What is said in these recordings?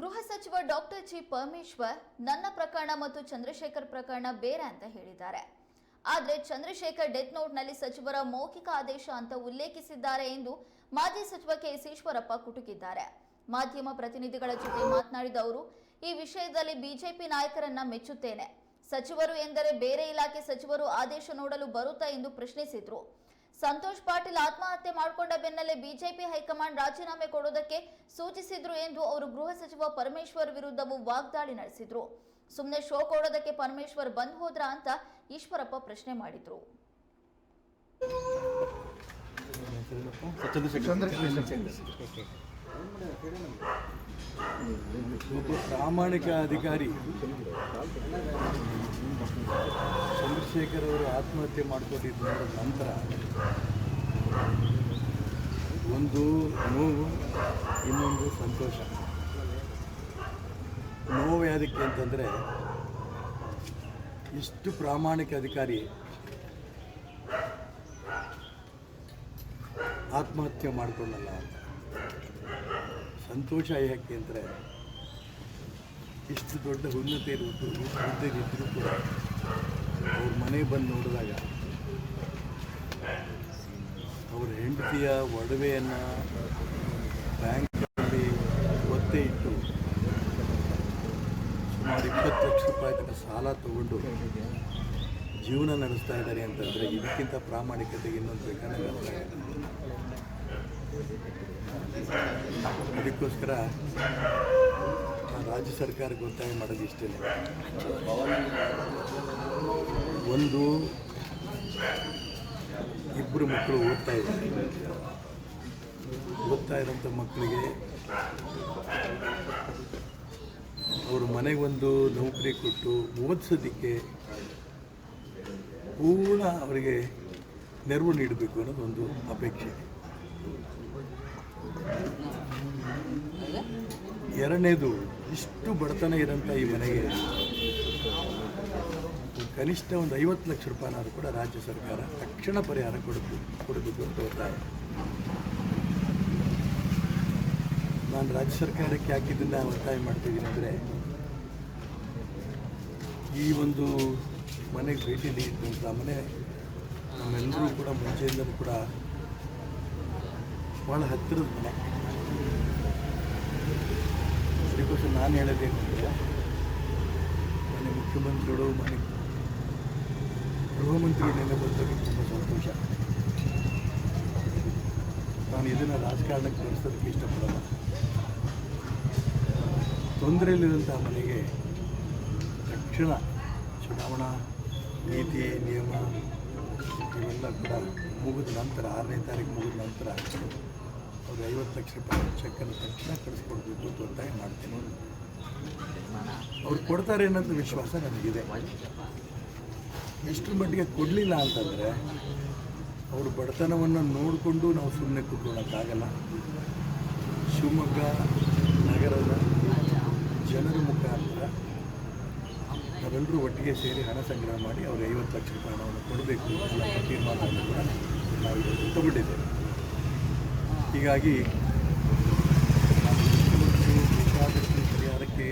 ಗೃಹ ಸಚಿವ doctor G Parameshwar ನನ್ನ ಪ್ರಕರಣ ಮತ್ತು ಚಂದ್ರಶೇಖರ್ ಪ್ರಕರಣ ಬೇರೆ ಅಂತ ಹೇಳಿದ್ದಾರೆ. ಆದರೆ ಚಂದ್ರಶೇಖರ್ ಡೆತ್ ನೋಟ್ನಲ್ಲಿ ಸಚಿವರ ಮೌಖಿಕ ಆದೇಶ ಅಂತ ಉಲ್ಲೇಖಿಸಿದ್ದಾರೆ ಎಂದು ಮಾಜಿ ಸಚಿವ ಕೆಎಸ್ ಈಶ್ವರಪ್ಪ ಕುಟುಕಿದ್ದಾರೆ. ಮಾಧ್ಯಮ ಪ್ರತಿನಿಧಿಗಳ ಜೊತೆ ಮಾತನಾಡಿದ ಅವರು, ಈ ವಿಷಯದಲ್ಲಿ ಬಿಜೆಪಿ ನಾಯಕರನ್ನ ಮೆಚ್ಚುತ್ತೇನೆ. ಸಚಿವರು ಎಂದರೆ ಬೇರೆ ಇಲಾಖೆ ಸಚಿವರು ಆದೇಶ ನೋಡಲು ಬರುತ್ತಾ ಎಂದು ಪ್ರಶ್ನಿಸಿದ್ರು. ಸಂತೋಷ್ ಪಾಟೀಲ್ ಆತ್ಮಹತ್ಯೆ ಮಾಡಿಕೊಂಡ ಬೆನ್ನಲ್ಲೇ ಬಿಜೆಪಿ ಹೈಕಮಾಂಡ್ ರಾಜೀನಾಮೆ ಕೊಡೋದಕ್ಕೆ ಸೂಚಿಸಿದ್ರು ಎಂದು ಅವರು ಗೃಹ ಸಚಿವ ಪರಮೇಶ್ವರ್ ವಿರುದ್ಧವೂ ವಾಗ್ದಾಳಿ ನಡೆಸಿದ್ರು. ಸುಮ್ಮನೆ ಶೋ ಕೊಡೋದಕ್ಕೆ ಪರಮೇಶ್ವರ್ ಬಂದ್ ಹೋದ್ರಾ ಅಂತ ಈಶ್ವರಪ್ಪ ಪ್ರಶ್ನೆ ಮಾಡಿದ್ರು. ಪ್ರಾಮಾಣಿಕ ಅಧಿಕಾರಿ. ಚಂದ್ರಶೇಖರ್ ಅವರು ಆತ್ಮಹತ್ಯೆ ಮಾಡಿಕೊಂಡಿದ್ದ ನಂತರ ಒಂದು ನೋವು, ಇನ್ನೊಂದು ಸಂತೋಷ. ನೋವು ಯಾವುದಕ್ಕೆ ಅಂತಂದರೆ ಇಷ್ಟು ಪ್ರಾಮಾಣಿಕ ಅಧಿಕಾರಿ ಆತ್ಮಹತ್ಯೆ ಮಾಡಿಕೊಂಡಲ್ಲ ಅಂತ. ಸಂತೋಷ ಯಾಕೆ ಅಂದರೆ ಇಷ್ಟು ದೊಡ್ಡ ಉನ್ನತಿ ಇರುವುದು ಇದ್ದರೂ ಕೂಡ ಅವ್ರ ಮನೆ ಬಂದು ನೋಡಿದಾಗ ಅವರ ಹೆಂಡತಿಯ ಒಡವೆಯನ್ನು ಬ್ಯಾಂಕಲ್ಲಿ ಒತ್ತೆ ಇಟ್ಟು ಸುಮಾರು ಇಪ್ಪತ್ತು ಲಕ್ಷ ರೂಪಾಯಿ ತನಕ ಸಾಲ ತಗೊಂಡು ಜೀವನ ನಡೆಸ್ತಾ ಇದ್ದಾರೆ ಅಂತಂದರೆ ಇದಕ್ಕಿಂತ ಪ್ರಾಮಾಣಿಕತೆಗೆ ಇನ್ನೊಂದು ಬೇಕಾದ ಅದಕ್ಕೋಸ್ಕರ ರಾಜ್ಯ ಸರ್ಕಾರಕ್ಕೆ ಒತ್ತಾಯ ಮಾಡೋದು ಇಷ್ಟೇ ಒಂದು ಇಬ್ಬರು ಮಕ್ಕಳು ಓದ್ತಾ ಇದ್ದಾರೆ ಓದ್ತಾ ಇರೋಂಥ ಮಕ್ಕಳಿಗೆ ಅವರು ಮನೆಗೆ ಒಂದು ನೌಕರಿ ಕೊಟ್ಟು ಓದಿಸೋದಕ್ಕೆ ಪೂರ್ಣ ಅವರಿಗೆ ನೆರವು ನೀಡಬೇಕು ಅನ್ನೋದು ಒಂದು ಅಪೇಕ್ಷೆ. ಎರಡನೇದು, ಇಷ್ಟು ಬಡತನ ಇರೋಂಥ ಈ ಮನೆಗೆ ಕನಿಷ್ಠ ಒಂದು ಐವತ್ತು ಲಕ್ಷ ರೂಪಾಯಿನಾದ್ರು ಕೂಡ ರಾಜ್ಯ ಸರ್ಕಾರ ತಕ್ಷಣ ಪರಿಹಾರ ಕೊಡಬೇಕು ಕೊಡಬೇಕು ಅಂತ ಒತ್ತಾಯ. ನಾನು ರಾಜ್ಯ ಸರ್ಕಾರಕ್ಕೆ ಹಾಕಿದ್ದನ್ನು ಒತ್ತಾಯ ಮಾಡ್ತಿದ್ದೀನಿ ಅಂದರೆ, ಈ ಒಂದು ಮನೆಗೆ ಭೇಟಿ ನೀಡಿದಂಥ ಮನೆ ನಮ್ಮೆಲ್ಲರೂ ಕೂಡ ಮುಂಚೆಯಿಂದಲೂ ಕೂಡ ಭಾಳ ಹತ್ತಿರದ ಮನೆ. ಅದಕ್ಕೋಸ್ಕರ ನಾನು ಹೇಳೋದೇನೆಂದರೆ ಮನೆ ಮುಖ್ಯಮಂತ್ರಿಗಳು ಮನೆ ಗೃಹ ಮಂತ್ರಿಗಳು ನೆನೆ ಬಂದಾಗ ತುಂಬ ಸಂತೋಷ. ನಾನು ಇದನ್ನು ರಾಜಕಾರಣಕ್ಕೆ ಬಳಸೋದಕ್ಕೆ ಇಷ್ಟಪಡಲ್ಲ. ತೊಂದರೆಯಲ್ಲಿರುವಂತಹ ಮನೆಗೆ ತಕ್ಷಣ ಚುನಾವಣಾ ನೀತಿ, ನಿಯಮ ಇವೆಲ್ಲ ಕೂಡ ಮುಗಿದ ನಂತರ, ಆರನೇ ತಾರೀಕು ಮುಗಿದ ನಂತರ ಅವ್ರು ಐವತ್ತು ಲಕ್ಷ ರೂಪಾಯಿ ಚೆಕ್ಕನ್ನು ತಕ್ಷಣ ಕಳಿಸ್ಕೊಡ್ಬೇಕು ಅಂತ ಒತ್ತಾಯ ಮಾಡ್ತೀನಿ. ಅವ್ರು ಕೊಡ್ತಾರೆ ಅನ್ನೋದು ವಿಶ್ವಾಸ ನನಗಿದೆ. ಎಷ್ಟರ ಮಟ್ಟಿಗೆ ಕೊಡಲಿಲ್ಲ ಅಂತಂದರೆ ಅವ್ರ ಬಡತನವನ್ನು ನೋಡಿಕೊಂಡು ನಾವು ಸುಮ್ಮನೆ ಕೂತ್ಕೊಳ್ಳೋಕ್ಕಾಗಲ್ಲ ಶಿವಮೊಗ್ಗ ನಗರದ ಜನರ ಮುಖಾಂತರ ನಾವೆಲ್ಲರೂ ಒಟ್ಟಿಗೆ ಸೇರಿ ಹಣ ಸಂಗ್ರಹ ಮಾಡಿ ಅವ್ರಿಗೆ ಐವತ್ತು ಲಕ್ಷ ರೂಪಾಯಿ ಹಣವನ್ನು ಕೊಡಬೇಕು ಅಂತ ತೀರ್ಮಾನವನ್ನು ಕೂಡ ನಾವು ತಗೊಂಡಿದ್ದೇವೆ ಹೀಗಾಗಿ ಪರಿಹಾರಕ್ಕೆ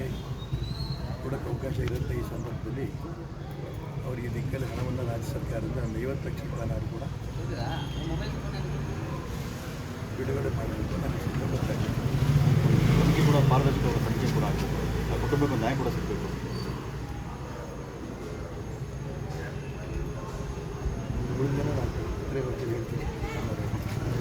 ಕೊಡೋಕ್ಕೆ ಅವಕಾಶ ಇರುತ್ತೆ ಈ ಸಂದರ್ಭದಲ್ಲಿ. ಅವರಿಗೆ ದಿಕ್ಕಲ್ಲಿ ಹಣವನ್ನು ರಾಜ್ಯ ಸರ್ಕಾರದಿಂದ ಒಂದು ಐವತ್ತು ಲಕ್ಷ ರೂಪಾಯಿ ಕೂಡ ಬಿಡುಗಡೆ ಮಾಡಬೇಕು ನನಗೆ ಕೂಡ ಮಾರ್ಗದರ್ಶಕ ಸಂಖ್ಯೆ ಕೂಡ ಆಗಬೇಕು ಆ ಕುಟುಂಬಕ್ಕೆ ನ್ಯಾಯ ಕೂಡ ಸಿಗಬೇಕು.